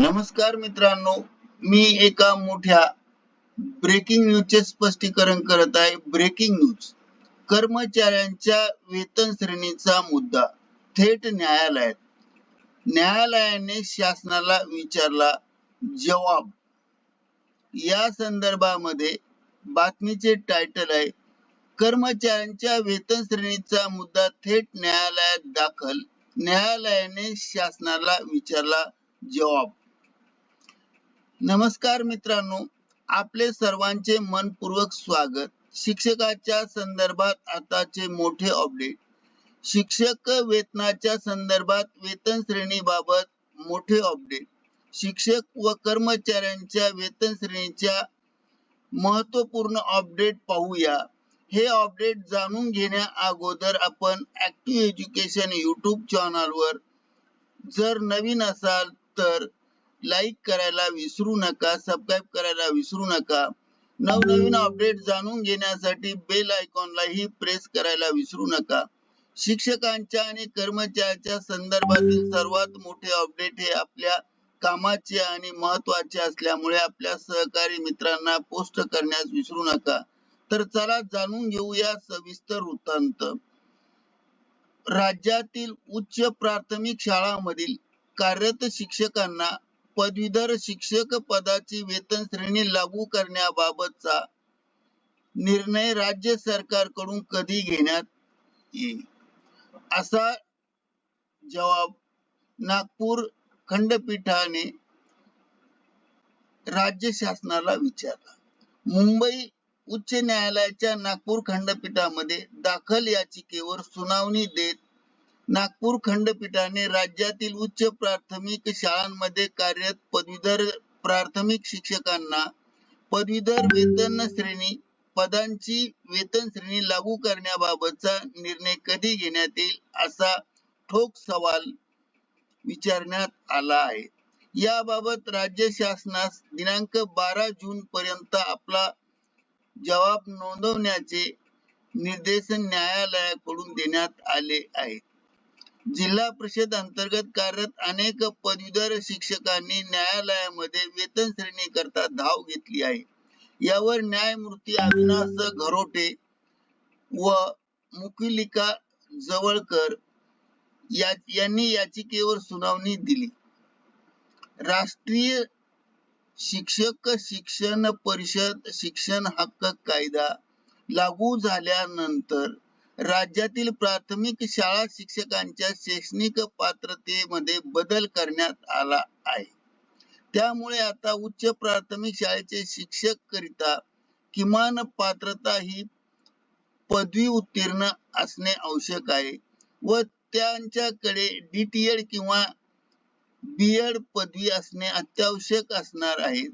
नमस्कार मित्रांनो मी एका मोठ्या ब्रेकिंग न्यूजचे स्पष्टीकरण करत आहे. ब्रेकिंग न्यूज कर्मचाऱ्यांच्या वेतन श्रेणीचा मुद्दा. थेट न्यायालयात. न्यायालयाने शासनाला विचारला जवाब. या संदर्भामध्ये बातमीचे टायटल आहे कर्मचाऱ्यांच्या वेतन श्रेणीचा मुद्दा थेट न्यायालयात दाखल. न्यायालयाने शासनाला विचारला जवाब. नमस्कार मित्रांनो आपले सर्वांचे मनपूर्वक स्वागत. शिक्षकाच्या संदर्भात आताचे मोठे अपडेट शिक्षक वेतनाच्या संदर्भात वेतन श्रेणी बाबत मोठे अपडेट शिक्षक व कर्मचाऱ्यांच्या वेतन श्रेणीच्या महत्त्वपूर्ण अपडेट पाहूया. हे अपडेट जाणून घेण्या अगोदर आपण ऍक्टिव्ह एज्युकेशन युट्यूब चॅनलवर जर नवीन असाल तर लाईक करायला विसरू नका सबस्क्राईब करायला विसरू नका. नवनवीन अपडेट जाणून घेण्यासाठी बेल आयकॉनलाही प्रेस करायला विसरू नका. शिक्षकांच्या आणि कर्मचाऱ्यांच्या संदर्भातील सर्वात मोठे अपडेट हे आपल्या कामाचे आणि महत्त्वाचे असल्यामुळे आपल्या सहकारी मित्रांना पोस्ट करण्यास विसरू नका. तर चला जाणून घेऊया सविस्तर वृत्तांत. राज्यातील उच्च प्राथमिक शाळांमधील कार्यरत शिक्षकांना पदवीधर शिक्षक पदाची वेतन श्रेणी लागू करण्याबाबतचा निर्णय राज्य सरकारकडून कधी घेण्यात येईल? असा जवाब नागपूर खंडपीठाने राज्य शासनाला विचारला. मुंबई उच्च न्यायालयाच्या नागपूर खंडपीठामध्ये दाखल याचिकेवर सुनावणी देत नागपूर खंडपीठाने राज्यातील उच्च प्राथमिक शाळांमध्ये कार्यरत पदवीधर प्राथमिक शिक्षकांना पदवीधर वेतन श्रेणी पदांची वेतन श्रेणी लागू करण्याबाबतचा निर्णय कधी घेण्यात येईल असा ठोक सवाल विचारण्यात आला आहे. याबाबत राज्य शासनास दिनांक बारा जून पर्यंत आपला जबाब नोंदवण्याचे निर्देश न्यायालयाकडून देण्यात आले आहेत. जिल्हा परिषद अंतर्गत कार्यरत अनेक पदवीधर शिक्षकांनी न्यायालयामध्ये वेतन श्रेणी करता धाव घेतली आहे. यावर न्यायमूर्ती अविनाश घरोटे व मुकुलिका जवळकर या यांनी याचिकेवर सुनावणी दिली. राष्ट्रीय शिक्षक शिक्षण परिषद शिक्षण हक्क कायदा लागू झाल्यानंतर राज्यातील प्राथमिक शाळा शिक्षकांच्या शैक्षणिक पात्रतेमध्ये बदल करण्यात आला आहे. त्यामुळे आता उच्च प्राथमिक शाळेचे शिक्षक करिता किमान पात्रता ही पदवी उत्तीर्ण असणे आवश्यक आहे व त्यांच्याकडे डीटीएड किंवा बीएड पदवी असणे अत्यावश्यक असणार आहे.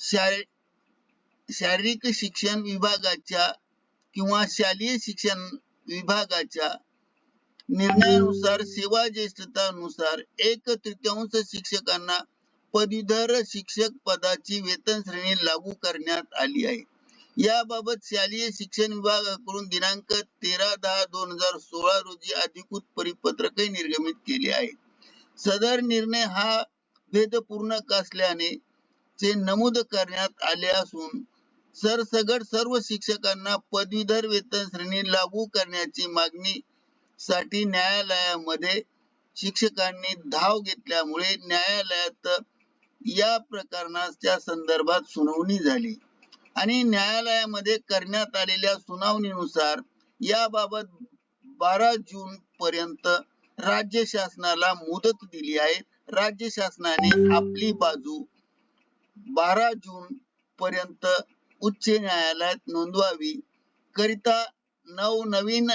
शाळे शारीरिक शिक्षण विभागाच्या किंवा शालेय शिक्षण विभागाच्या निर्णयानुसार सेवा ज्येष्ठतानुसार एक तृतीयांश शिक्षकांना पदवीधर शिक्षक पदाची वेतन श्रेणी लागू करण्यात आली आहे. याबाबत शालेय शिक्षण विभागाकडून दिनांक तेरा दहा दोन हजार सोळा रोजी अधिकृत परिपत्रकही निर्गमित केले आहे. सदर निर्णय हा भेदपूर्ण असल्याने ते नमूद करण्यात आले असून सरसगट सर्व शिक्षकांना पदवीधर वेतन श्रेणी लागू करण्याची मागणी साठी न्यायालयामध्ये शिक्षकांनी धाव घेतल्यामुळे न्यायालयात या प्रकरणाच्या संदर्भात सुनावणी झाली. आणि न्यायालयामध्ये करण्यात आलेल्या सुनावणीनुसार याबाबत बारा जून पर्यंत राज्य शासनाला मुदत दिली आहे. राज्य शासनाने आपली बाजू बारा जून पर्यंत उच्च न्यायालयात नोंदवावी करिता नवनवीन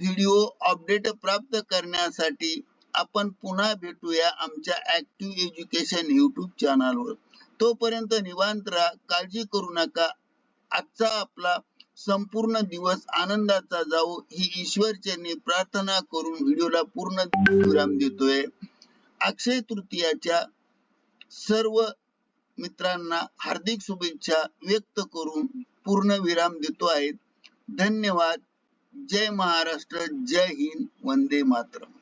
व्हिडिओ अपडेट प्राप्त करण्यासाठी आपण पुन्हा भेटूया आमच्या ऍक्टिव्ह एज्युकेशन युट्यूब चॅनलवर तोपर्यंत निवांत राहा काळजी करू नका. आजचा आपला संपूर्ण दिवस आनंदाचा जाऊ ही ईश्वर प्रार्थना करून व्हिडिओला पूर्ण विराम देतोय. अक्षय तृतीयाच्या सर्व मित्रांना हार्दिक शुभेच्छा व्यक्त करून पूर्ण विराम देतो आहे. धन्यवाद. जय महाराष्ट्र. जय हिंद. वंदे मातरम.